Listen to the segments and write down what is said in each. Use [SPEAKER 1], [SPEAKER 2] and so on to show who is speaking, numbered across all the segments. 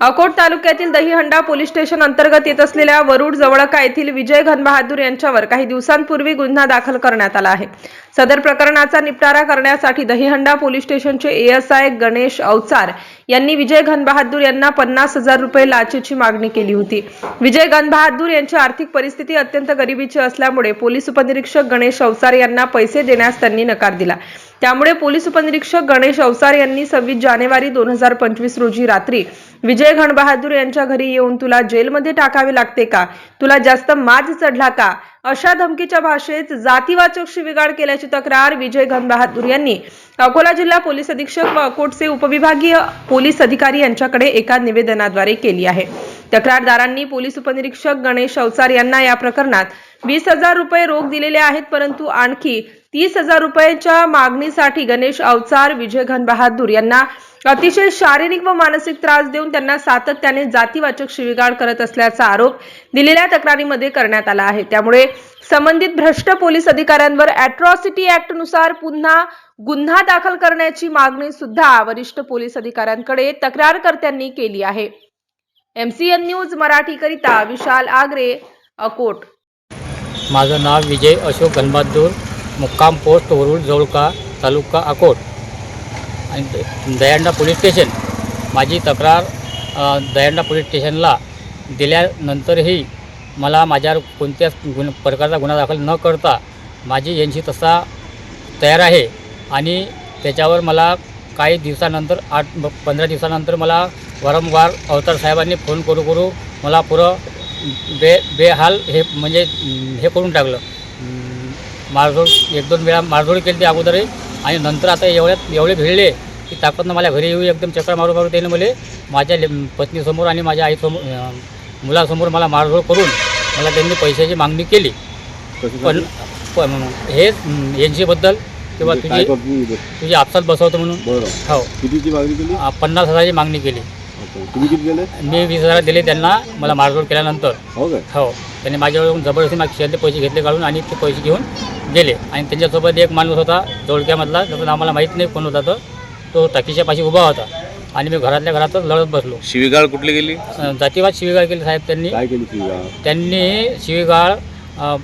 [SPEAKER 1] अकोट तालुक्यातील Dahihanda police station अंतर्गत येत असलेल्या वरुड जवळका येथील विजय घनबहादूर यांच्यावर काही दिवसांपूर्वी गुन्हा दाखल करण्यात आला आहे. सदर प्रकरणाचा निपटारा करण्यासाठी Dahihanda police station ASI Ganesh Awachar यांनी विजय घनबहादूर यांना पन्नास हजार रुपये लाचेची मागणी केली होती. विजय घनबहादूर यांची आर्थिक परिस्थिती अत्यंत गरिबीची असल्यामुळे पोलीस उपनिरीक्षक गणेश अवचार यांना पैसे देण्यास त्यांनी नकार दिला. त्यामुळे पोलीस उपनिरीक्षक गणेश अवसार यांनी सव्वीस जानेवारी दोन हजार पंचवीस रोजी रात्री विजय घनबहादूर यांच्या घरी येऊन तुला जेलमध्ये टाकावे लागते का? तुला जास्त माज चढला का? अशा धमकीच्या भाषेत जातीवाचक शिवीगाळ केल्याची तक्रार विजय घनबहादूर यांनी. अकोला जिल्हा पोलीस अधीक्षक व अकोटचे उपविभागीय पोलीस अधिकारी यांच्याकडे एका निवेदनाद्वारे केली आहे. तक्रारदारांनी पोलीस उपनिरीक्षक गणेश अवचार यांना या प्रकरणात वीस हजार रुपये रोख दिलेले आहेत परंतु आणखी तीस हजार रुपयाच्या मागणीसाठी गणेश अवचार विजय घनबहादूर यांना अतिशय शारीरिक व मानसिक त्रास देऊन त्यांना सातत्याने जातीवाचक शिवीगाळ करत असल्याचा आरोप दिलेल्या तक्रारीमध्ये करण्यात आला आहे. त्यामुळे संबंधित भ्रष्ट पोलीस अधिकाऱ्यांवर अॅट्रॉसिटी ऍक्टनुसार पुन्हा गुन्हा दाखल करण्याची मागणी सुद्धा वरिष्ठ पोलीस अधिकाऱ्यांकडे तक्रारकर्त्यांनी केली आहे. एमसीएन न्यूज मराठीकरिता विशाल आगरे अकोट.
[SPEAKER 2] माझं नाव विजय अशोक गणबहादूर मुक्काम पोस्ट वरुळ जवळका तालुका अकोट. आणि दयांडा पोलीस स्टेशन. माझी तक्रार दयांडा पोलीस स्टेशनला दिल्यानंतरही मला माझ्यावर कोणत्याच गुन प्रकारचा गुन्हा दाखल न करता माझी यांची तसा तयार आहे आणि त्याच्यावर मला काही दिवसानंतर आठ ब- पंधरा दिवसानंतर मला वारंवार अवतार साहेबांनी फोन करू करू मला पुरं बे बेहाल हे म्हणजे हे करून टाकलं. मारझोड एक दोन वेळा मारझोड केली ती अगोदरही आणि नंतर आता एवढ्यात एवढे भिडले की ताकदनं मला घरी येऊ एकदम चक्कर मारू मारू त्याने मला माझ्या पत्नीसमोर आणि माझ्या आईसमोर मुलासमोर मला मारझोड करून मला त्यांनी पैशाची मागणी केली. पण पण हे यांच्याबद्दल किंवा
[SPEAKER 3] म्हणजे
[SPEAKER 2] तुझी? तुझी आपसात बसवतो म्हणून हो.
[SPEAKER 3] कितीची मागणी केली?
[SPEAKER 2] पन्नास हजाराची मागणी केली.
[SPEAKER 3] तुम्ही किती
[SPEAKER 2] मी वीस हजार दिले त्यांना मला मारझोड केल्यानंतर.
[SPEAKER 3] हो
[SPEAKER 2] हो. त्यांनी माझ्याकडून जबरदस्ती माझ्या खिशातले पैसे घेतले काढून आणि ते पैसे घेऊन गेले. आणि त्यांच्यासोबत एक माणूस होता जोडक्यामधला त्याचं नाव मला माहीत नाही कोण होता तो तो टाकीच्यापाशी उभा होता. आणि मी घरातल्या घरातच लढत बसलो.
[SPEAKER 4] शिवीगाळ कुठली गेली
[SPEAKER 2] अं, जातीवाद शिवीगाळ केली साहेब त्यांनी.
[SPEAKER 3] काय केली ती
[SPEAKER 2] त्यांनी शिवीगाळ अं,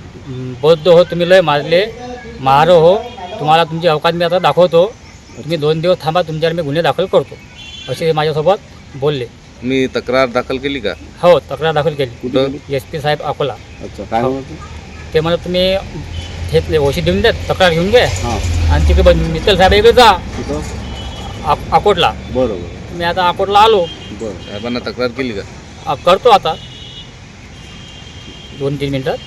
[SPEAKER 2] बौद्ध हो तुम्ही लय मारले. महारो हो तुम्हाला तुमची अवकात मी आता दाखवतो. तुम्ही दोन दिवस थांबा तुमच्यावर मी गुन्हे दाखल करतो. असे ते माझ्यासोबत बोलले.
[SPEAKER 4] मी तक्रार दाखल केली का?
[SPEAKER 2] हो तक्रार दाखल केली.
[SPEAKER 3] कुठे?
[SPEAKER 2] एस पी साहेब अकोला.
[SPEAKER 3] अच्छा काय म्हणत
[SPEAKER 2] ते म्हणत तुम्ही हे ओशी देऊन द्या तक्रार घेऊन घ्या.
[SPEAKER 3] हां.
[SPEAKER 2] आणि तिकडे बन- मित्तल साहेब इकडे जा.
[SPEAKER 3] कुठं
[SPEAKER 2] अ- अकोटला.
[SPEAKER 3] बरं बरं
[SPEAKER 2] मी आता अकोटला आलो.
[SPEAKER 3] बरं.
[SPEAKER 4] साहेबांना तक्रार केली का?
[SPEAKER 2] करतो आता. दोन तीन मिनटात.